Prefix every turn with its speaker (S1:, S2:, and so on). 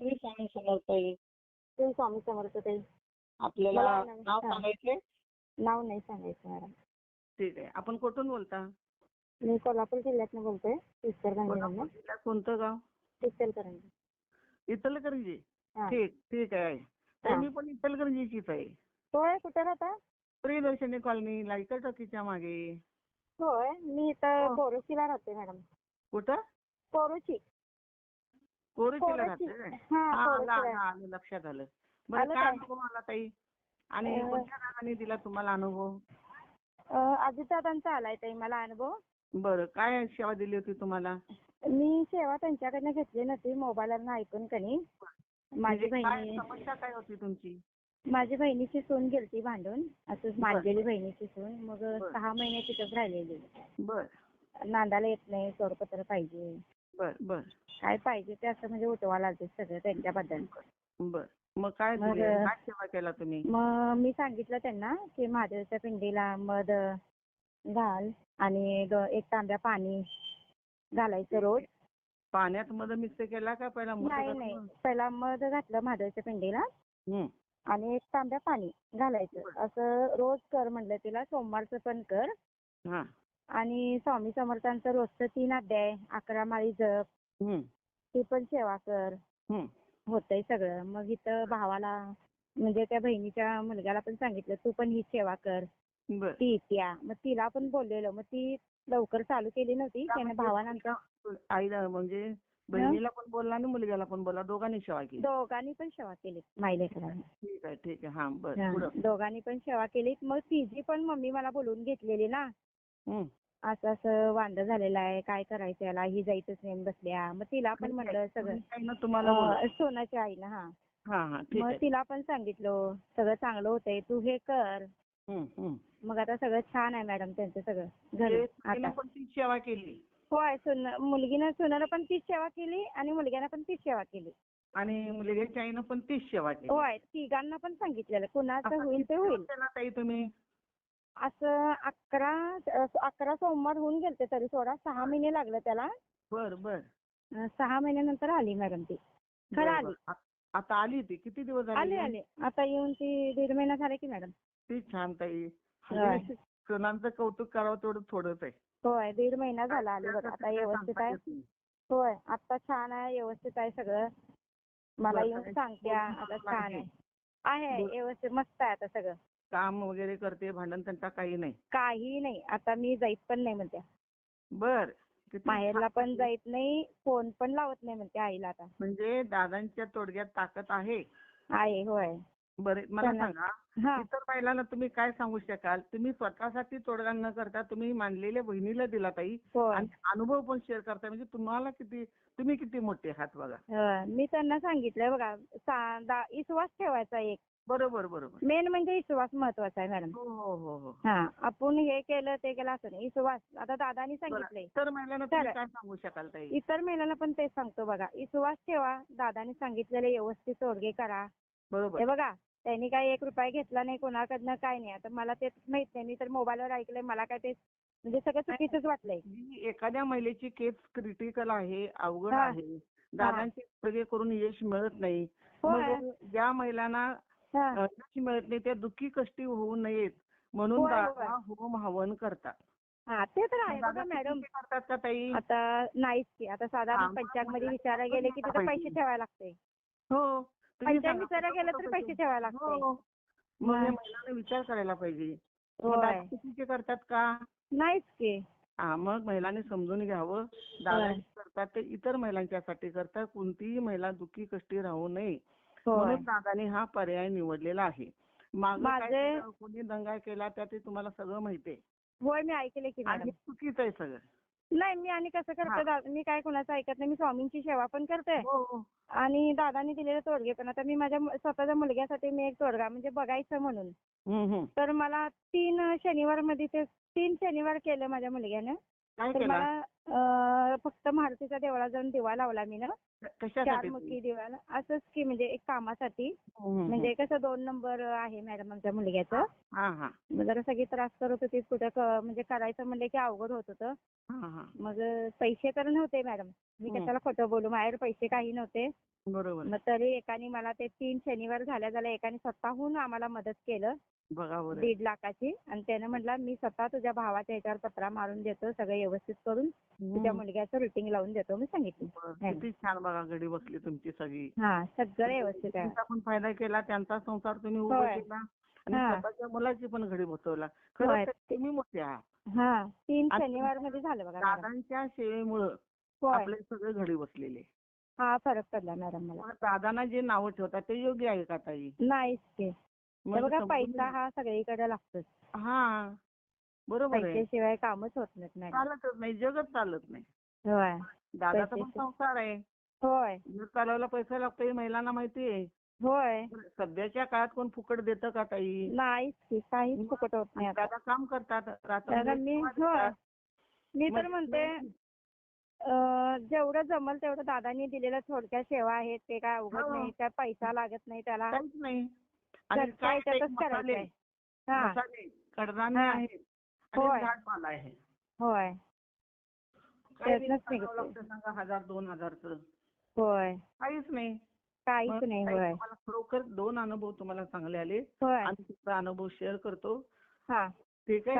S1: श्री स्वामी समर्थ आहे.
S2: श्री स्वामी समर्थ ताई
S1: आपल्याला
S2: मला
S1: नाव
S2: हा.
S1: सांगायचंय?
S2: नाव नाही सांगायचं मॅडम
S1: ठीक आहे. आपण कुठून बोलता?
S2: मी कोल्हापूर जिल्ह्यातनं बोलतोय
S1: कोल्हापूर
S2: इचलकरंजी
S1: जिल्ह्यात कोणतं गाव?
S2: इचलकरंजी.
S1: इचलकरंजी?
S2: हा.
S1: ठीक ठीक आहे.
S2: हा.
S1: मी पण इचलकरंजीचीच आहे.
S2: होय कुठे राहता?
S1: प्रियदर्शनी कॉलनी लायकर टॉकीच्या मागे.
S2: होय मी इथं. कोरोचीला राहते मॅडम.
S1: कुठं?
S2: कोरोची
S1: कोरुचीला
S2: कोरोची
S1: राहते आलं लक्षात आलं. बरं काय? अनुभव आला ताई? आणि कोणत्या दादाने दिला तुम्हाला अनुभव?
S2: अजितदादांचा आलाय ताई मला अनुभव.
S1: बरं काय सेवा दिली होती तुम्हाला?
S2: मी सेवा त्यांच्याकडनं घेतली नव्हती मोबाईलवरनं ऐकून कनी माझी
S1: म्हणजे
S2: बहिणी
S1: समस्या काय होती तुमची?
S2: माझी बहिणीची सून गेलती भांडून असंच. मारलेली बहिणीची सून. मग. सहा महिने तिथंच राहिलेली.
S1: बर.
S2: नांदाला येत नाही सोडपत्र पाहिजे.
S1: बर बर.
S2: काय पाहिजे ते असं म्हणजे उठवा लागते सगळं त्यांच्याबद्दल.
S1: बर. मग काय
S2: मग-
S1: दिले काय सेवा केला तुम्ही?
S2: मग मी सांगितलं त्यांना की महादेवच्या पिंडीला मध घाल आणि द- एक तांब्या पाणी घालायचं रोज.
S1: पाण्यात मध्ये मिक्स केला का पहिला मध
S2: नाही
S1: घातलं?
S2: नाही. पहिला मध घातलं महादेवच्या पिंडीला
S1: हं.
S2: आणि एक तांब्या पाणी घालायचं. असं रोज कर म्हणलं तिला सोमवारचं पण कर.
S1: हा.
S2: आणि स्वामी समर्थांचं रोजचं तीन अध्याय अकरा माळी जप. ती पण सेवा कर. होतंय सगळं. मग इथं भावाला म्हणजे त्या बहिणीच्या मुलग्याला पण सांगितलं तू पण ही सेवा कर.
S1: बर.
S2: ती त्या मग तिला पण बोललेलं. मग ती लवकर चालू केली नव्हती. त्याने
S1: म्हणजे
S2: भावानं आमच्या
S1: आईला म्हणजे बहिणीला पण बोलला आणि मुलग्याला पण बोलला? दोघांनी सेवा केली.
S2: दोघांनी पण सेवा केली मायलेकरांनी
S1: ठीक आहे ठीक आहे. हा बर. पुढं.
S2: दोघांनी पण सेवा केली. मग तिची पण मम्मी मला बोलवून घेतलेली ना. असं असं वांद झालेलं आहे. काय करायचं याला? ही जायचंच नाही बसल्या. मग तिला पण म्हणलं सगळं सोनाच्या आईनं हा. मग तिला पण सांगितलं सगळं चांगलं होतंय. तू हे कर. मग आता सगळं छान आहे मॅडम त्यांचं सगळं.
S1: पण ती सेवा केली.
S2: होय सुन मुलगीनं सुनानं पण तीच सेवा केली आणि मुलग्यानं पण तीच सेवा केली.
S1: आणि मुलग्याच्या आईनं पण तीच सेवा केली.
S2: होय तिघांना पण सांगितलेलं. कुणाचं होईल ते होईल.
S1: तुम्ही?
S2: असं अकरा अकरा सोमवार होऊन गेलते तरी सोडा. सहा महिने लागले त्याला.
S1: बर बर.
S2: सहा महिन्यानंतर आली मॅडम ती. खरं आली.
S1: आता आली ती किती दिवस
S2: आली
S1: झाले
S2: आली. आता येऊन ती दीड महिना झाले की मॅडम.
S1: ती छान ताई.
S2: होय.
S1: सणांचं कौतुक करावं तेवढं थोडंच आहे.
S2: होय दीड महिना झाला आली बघ. आता व्यवस्थित
S1: सांगता
S2: आहे. होय आता छान आहे व्यवस्थित आहे सगळं. मला येऊन सांगत्या
S1: बोलणं
S2: आता छान
S1: आहे.
S2: आहे. व्यवस्थित मस्त आहे आता सगळं.
S1: काम वगैरे करते भांडण त्यांचा काही नाही.
S2: काही नाही. आता मी जाईत पण नाही म्हणत्या
S1: बर.
S2: माहेरला
S1: छान
S2: पण. जाईत नाही फोन पण लावत नाही म्हणते आईला आता.
S1: म्हणजे दादांच्या तोडग्यात ताकद आहे.
S2: आहे होय.
S1: बरं मला सांगा इतर महिलांना तुम्ही काय सांगू शकाल? तुम्ही स्वतःसाठी तोडगा न करता तुम्ही मानलेल्या बहिणीला दिला ताई. आणि अनुभव पण शेअर करताय म्हणजे तुम्हाला किती तुम्ही किती मोठे आहात बघा.
S2: मी त्यांना सांगितलंय बघा विश्वास ठेवायचा एक.
S1: बरोबर बरोबर.
S2: मेन म्हणजे विश्वास महत्त्वाचा आहे मॅडम.
S1: हो हो हो हो.
S2: आपण हे केलं ते केलं असं नाही. विश्वास. आता दादानी सांगितलंय.
S1: तर महिलांना काय सांगू शकाल
S2: इतर महिलांना पण तेच सांगतो बघा. विश्वास ठेवा. दादानी सांगितलेले व्यवस्थित तोडगे करा.
S1: बरोबर.
S2: हे बघा. त्यांनी काही एक रुपया घेतला नाही कोणाकडनं काय नाही. आता मला तेच माहीत नाही. मी तर मोबाईलवर ऐकलंय. मला काय ते म्हणजे सगळं चुकीचंच वाटलंय.
S1: ही एखाद्या महिलेची केस क्रिटिकल आहे अवघड
S2: हा.
S1: आहे. दादांचे तोडगे करून यश मिळत नाही.
S2: होय.
S1: मग ज्या महिलांना
S2: हा.
S1: अ, यश मिळत नाही त्या दुःखी कष्टी होऊ नयेत म्हणून
S2: होय,
S1: दादा
S2: होय.
S1: होम हवन करतात.
S2: हा ते तर आहे
S1: दादा
S2: बघा
S1: किती
S2: मॅडम.
S1: करतात का ताई?
S2: आता नाहीच की. आता
S1: हा,
S2: साधारण
S1: मग
S2: पंचायत मध्ये विचारायला गेले की तिथे. पैसे? ठेवायला लागते.
S1: हो. तुम्ही
S2: पंचायत
S1: सांगा,
S2: विचारायला गेलं तर पैसे ठेवायला लागते
S1: हो. मग
S2: हा.
S1: या महिलांना विचार करायला पाहिजे. मग
S2: होय.
S1: दादा चुकीचे करतात का?
S2: नाहीच की.
S1: हा मग महिलांनी समजून घ्यावं. दादा करतात ते इतर महिलांच्यासाठी करतात. कोणतीही महिला दुःखी कष्टी राहू नये.
S2: होय.
S1: म्हणून दादाने हा पर्याय निवडलेला आहे. मागं काय
S2: माझे-
S1: केलं, कोणी दंगा केला? त्या ते तुम्हाला सगळं माहितीये
S2: होय मी ऐकले की
S1: आणि
S2: मॅडम.
S1: चुकीचं आहे सगळं.
S2: नाही मी आणि कसं. करते दा- मी काय कुणाचं ऐकत नाही मी स्वामींची सेवा पण करते.
S1: हो हो.
S2: आणि दादानी दिलेले तोडगे पण. आता मी माझ्या मु- स्वतःच्या मुलग्यासाठी मी एक तोडगा म्हणजे बघायचं म्हणून.
S1: हम्म, हम्म.
S2: तर मला तीन शनिवारमध्ये ते तीन शनिवार केलं माझ्या मुलग्यानं.
S1: काय
S2: तर
S1: केला?
S2: मला फक्त मारुतीच्या देवळात जाऊन दिवा लावला मी ना.
S1: कशासाठी?
S2: चारमुखी दिवाला असंच की म्हणजे एक कामासाठी. म्हणजे कसं दोन नंबर आहे मॅडम आमच्या मुलग्याचं.
S1: हा हा.
S2: मग जरा सगळी त्रास करत होती कुठं क- म्हणजे करायचं म्हणलं की अवघड होत होतं.
S1: हा हा.
S2: मग पैसे तर नव्हते मॅडम. मी
S1: हम्म.
S2: कशाला खोटं बोलू? माझ्याकडे पैसे काही नव्हते.
S1: बरोबर.
S2: मग तरी एकाने मला ते तीन शनिवार झाल्या झाल्या एकाने स्वतःहून आम्हाला मदत केलं. दीड लाखाची. आणि त्यानं म्हटलं मी स्वतः तुझ्या भावाच्या ह्याच्यावर पत्रा मारून देतो सगळं व्यवस्थित करून तुझ्या. मुलग्याचं रुटीन लावून देतो मी सांगितलं.
S1: किती छान बघा घडी बसली तुमची सगळी.
S2: हा सगळं व्यवस्थित आहे.
S1: तुमचा पण फायदा केला त्यांचा संसार तुम्ही उभा
S2: होय.
S1: केला आणि
S2: हा.
S1: स्वतःच्या मुलाची पण घडी बसवला.
S2: होय.
S1: खरंच तुम्ही मोठे आहात.
S2: हा तीन
S1: आणि
S2: शनिवारमध्ये झालं बघा मॅडम
S1: दादांच्या सेवेमुळं
S2: होय.
S1: आपले सगळे घडी बसलेले.
S2: हा फरक पडला मॅडम मला.
S1: मग दादांना जे नावं ठेवतात ते योग्य आहे का ताई?
S2: नाहीच ते हे
S1: म्हणजे
S2: बघा पैसा. हा सगळीकडे लागतोच.
S1: हा बरोबर आहे.
S2: पैशाशिवाय कामच होत नाहीत मॅडम.
S1: चालतच नाही जगत चालत नाही.
S2: होय.
S1: दादाचा पण
S2: पैशाशिवाय-
S1: संसार आहे.
S2: होय.
S1: घर चालवायला पैसा लागतो हे महिलांना माहिती आहे.
S2: होय.
S1: सध्याच्या काळात कोण फुकट देतं का ताई?
S2: नाहीच की काहीच फुकट होत नाही आता.
S1: दादा काम करतात
S2: दादा
S1: रात्र
S2: मी होय. मी तर म्हणते अं, जेवढं जमल तेवढं दादांनी दिलेलं थोडक्या सेवा आहेत ते काय अवघड
S1: हो.
S2: नाही काय पैसा लागत नाही त्याला.
S1: काहीच नाही. आणि मसाले
S2: आहे
S1: मसाले कडधान्य
S2: हा.
S1: आहेत आणि. झाडपाला आहे.
S2: होय.
S1: काय लागतं सांगा हजार दोन हजारचं.
S2: होय.
S1: काहीच नाही.
S2: काहीच नाही होय.
S1: तुम्हाला खरोखर दोन अनुभव तुम्हाला चांगले आले. आणि तुमचा अनुभव शेअर करतो.
S2: हा.
S1: ठीक आहे?